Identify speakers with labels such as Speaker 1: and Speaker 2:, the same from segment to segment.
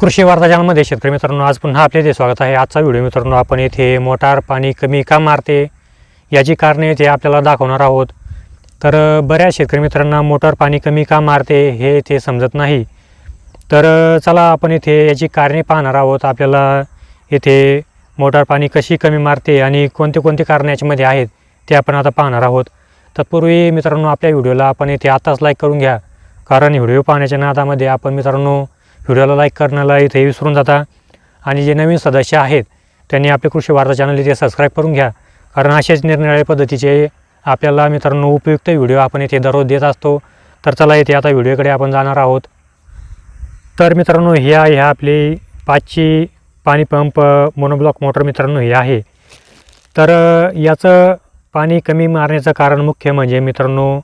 Speaker 1: कृषी वार्ता चॅनलमध्ये शेतकरी मित्रांनो आज पुन्हा आपले ते स्वागत आहे. आजचा व्हिडिओ मित्रांनो आपण येथे मोटार पाणी कमी का मारते याची कारणे येथे आपल्याला दाखवणार आहोत. तर बऱ्याच शेतकरी मित्रांना मोटार पाणी कमी का मारते हे ते समजत नाही. तर चला आपण येथे याची कारणे पाहणार आहोत. आपल्याला येथे मोटार पाणी कशी कमी मारते आणि कोणते कोणते कारणं याच्यामध्ये आहेत ते आपण आता पाहणार आहोत. तत्पूर्वी मित्रांनो आपल्या व्हिडिओला आपण येथे आत्ताच लाईक करून घ्या. कारण व्हिडिओ पाहण्याच्या नादामध्ये आपण मित्रांनो व्हिडिओला लाईक करण्याला इथे विसरून जाता. आणि जे नवीन सदस्य आहेत त्यांनी आपले कृषी वार्ता चॅनल इथे सबस्क्राईब करून घ्या. कारण अशाच निरनिराळ्या पद्धतीचे आपल्याला मित्रांनो उपयुक्त व्हिडिओ आपण इथे दररोज देत असतो. तर चला येथे आता व्हिडिओकडे आपण जाणार आहोत. तर मित्रांनो ह्या आहे ह्या आपली पाचची पाणी पंप मोनोब्लॉक मोटर मित्रांनो हे आहे. तर याचं पाणी कमी मारण्याचं कारण मुख्य म्हणजे मित्रांनो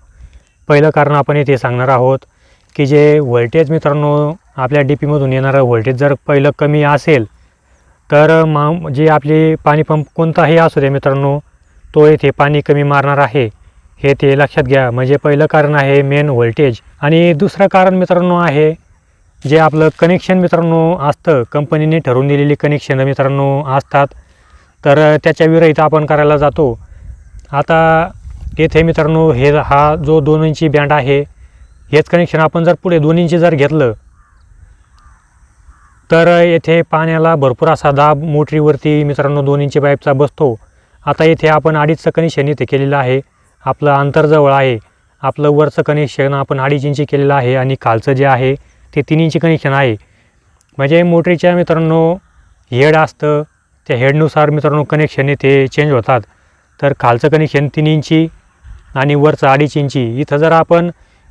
Speaker 1: पहिलं कारण आपण इथे सांगणार आहोत की जे व्होल्टेज मित्रांनो आपल्या डी पीमधून येणारं व्होल्टेज जर पहिलं कमी असेल तर मा जे आपले पाणी पंप कोणताही असू दे मित्रांनो तो येथे पाणी कमी मारणार आहे. हे ते लक्षात घ्या. म्हणजे पहिलं कारण आहे मेन व्होल्टेज आणि दुसरं कारण मित्रांनो आहे जे आपलं कनेक्शन मित्रांनो असतं कंपनीने ठरवून दिलेली कनेक्शन मित्रांनो असतात तर त्याच्या विरहित आपण करायला जातो. आता येथे मित्रांनो हे हा जो दोन इंची बँड आहे हेच कनेक्शन आपण जर पुढे दोन इंची जर घेतलं तर येथे पाण्याला भरपूर असा दाब मोटरीवरती मित्रांनो दोन इंची पाईपचा बसतो. आता येथे आपण अडीचचं कनेक्शन इथे केलेलं आहे. आपलं अंतरजवळ आहे. आपलं वरचं कनेक्शन आपण अडीच इंची केलेलं आहे आणि खालचं जे आहे ते तीन इंची कनेक्शन आहे. म्हणजे मोटरीच्या मित्रांनो हेड असतं. त्या हेडनुसार मित्रांनो कनेक्शन येथे चेंज होतात. तर खालचं कनेक्शन तीन इंची आणि वरचं अडीच इंची. इथं जर आपण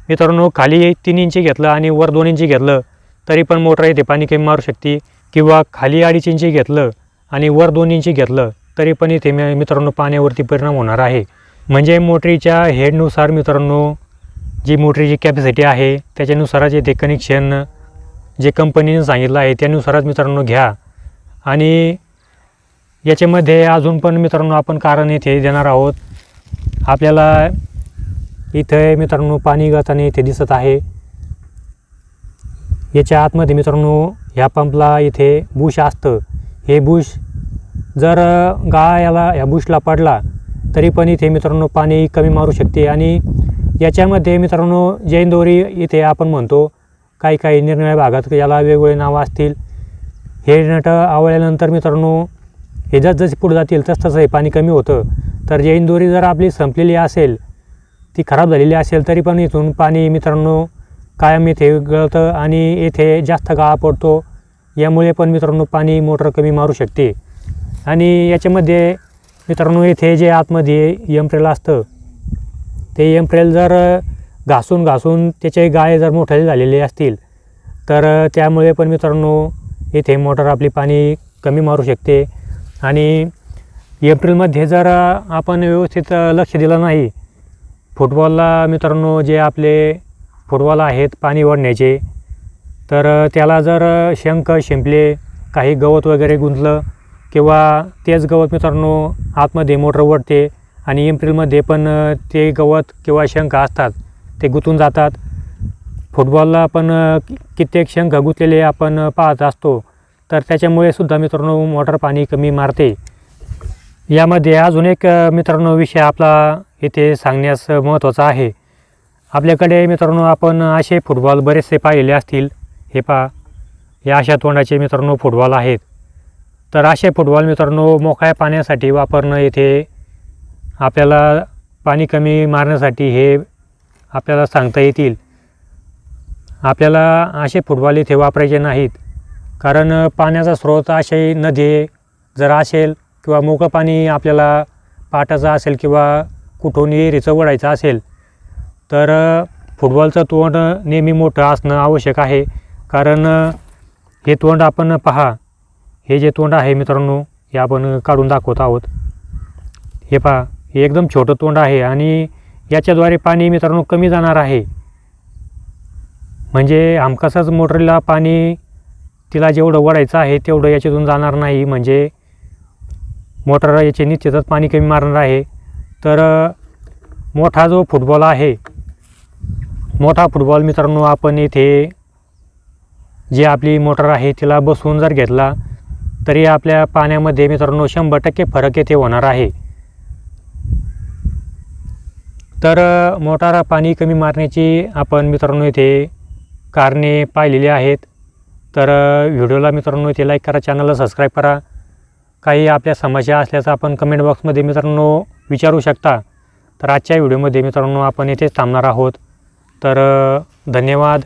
Speaker 1: मित्रांनो खाली तीन इंची घेतलं आणि वर दोन इंची घेतलं तरी पण मोटर येथे पाणी कमी मारू शकते किंवा खाली अडीच इंची घेतलं आणि वर दोन इंची घेतलं तरी पण इथे मी मित्रांनो पाण्यावरती परिणाम होणार आहे. म्हणजे मोटरीच्या हेडनुसार मित्रांनो जी मोटरीची कॅपॅसिटी आहे त्याच्यानुसारच येथे कनेक्शन जे कंपनीने सांगितलं आहे त्यानुसारच मित्रांनो घ्या. आणि याच्यामध्ये अजून पण मित्रांनो आपण कारण येथे देणार आहोत. आपल्याला इथे मित्रांनो पाणी गळताना इथे दिसत आहे. याच्या आतमध्ये मित्रांनो ह्या पंपला इथे बुश असतं. हे बुश जर गाळाला ह्या बुशला पडला तरी पण इथे मित्रांनो पाणी कमी मारू शकते. आणि याच्यामध्ये मित्रांनो जैनदोरी इथे आपण म्हणतो काही काही निरनिळ्या भागात याला वेगवेगळे नावं असतील. हे नट आवळल्यानंतर मित्रांनो हे जसजसे पुढे जातील तस तसं हे पाणी कमी होतं. तर जैन दोरी जर आपली संपलेली असेल ती खराब झालेली असेल तरी पण इथून पाणी मित्रांनो कायम येथे गळतं आणि येथे जास्त गाळा पडतो यामुळे पण मित्रांनो पाणी मोटर कमी मारू शकते. आणि याच्यामध्ये मित्रांनो येथे जे आतमध्ये यमप्रेल असतं ते यमप्रेल जर घासून घासून त्याचे गाळे जर मोठे झालेले असतील तर त्यामुळे पण मित्रांनो येथे मोटर आपली पाणी कमी मारू शकते. आणि एप्रिलमध्ये जर आपण व्यवस्थित लक्ष दिलं नाही फुटबॉलला मित्रांनो जे आपले फुटबॉल आहेत पाणी ओढण्याचे. तर त्याला जर शंख शिंपले काही गवत वगैरे गुंतलं किंवा तेच गवत मित्रांनो आतमध्ये मोटर ओढते आणि एप्रिलमध्ये पण ते गवत किंवा शंख असतात ते गुंतून जातात. फुटबॉलला पण कित्येक शंख गुंतलेले आपण पाहत असतो. तर त्याच्यामुळे सुद्धा मित्रांनो मोटर पाणी कमी मारते. यामध्ये अजून एक मित्रांनो विषय आपला इथे सांगण्यास महत्त्वाचा आहे. आपल्याकडे मित्रांनो आपण असे फुटबॉल बरेचसे पाहिलेले असतील. हे पहा या अशा तोंडाचे मित्रांनो फुटबॉल आहेत. तर असे फुटबॉल मित्रांनो मोकळ्या पाण्यासाठी वापरणं येथे आपल्याला पाणी कमी मारण्यासाठी हे आपल्याला सांगता येतील. आपल्याला असे फुटबॉल इथे वापरायचे नाहीत. कारण पाण्याचा स्रोत असे नदी जर असेल किंवा मोकळं पाणी आपल्याला पाटाचं असेल किंवा कुठून विहिरीचं ओढायचं असेल तर फुटबॉलचं तोंड नेहमी मोठं असणं आवश्यक आहे. कारण हे तोंड आपण पहा. हे जे तोंड आहे मित्रांनो हे आपण काढून दाखवत आहोत. हे पहा हे एकदम छोटं तोंड आहे आणि याच्याद्वारे पाणी मित्रांनो कमी जाणार आहे. म्हणजे हमखासच मोटरीला पाणी तिला जेवढं वडायचं आहे तेवढं याच्यातून जाणार नाही. म्हणजे मोटर याचे निश्चितच पाणी कमी मारणार आहे. तर मोठा जो फुटबॉल आहे मोठा फुटबॉल मित्रांनो आपण इथे जी आपली मोटर आहे तिला बसवून जर घेतला तरी आपल्या पाण्यामध्ये मित्रांनो शंभर टक्के फरक येथे होणार आहे. तर मोटार पाणी कमी मारण्याची आपण मित्रांनो इथे कारणे पाहिलेली आहेत. तर व्हिडिओला मित्रांनो इथे लाईक करा चॅनलला सबस्क्राईब करा. काही आपल्या समस्या असल्याचं आपण कमेंट बॉक्समध्ये मित्रांनो विचारू शकता. तर आजच्या व्हिडिओमध्ये मित्रांनो आपण येथेच थांबणार आहोत. तर धन्यवाद.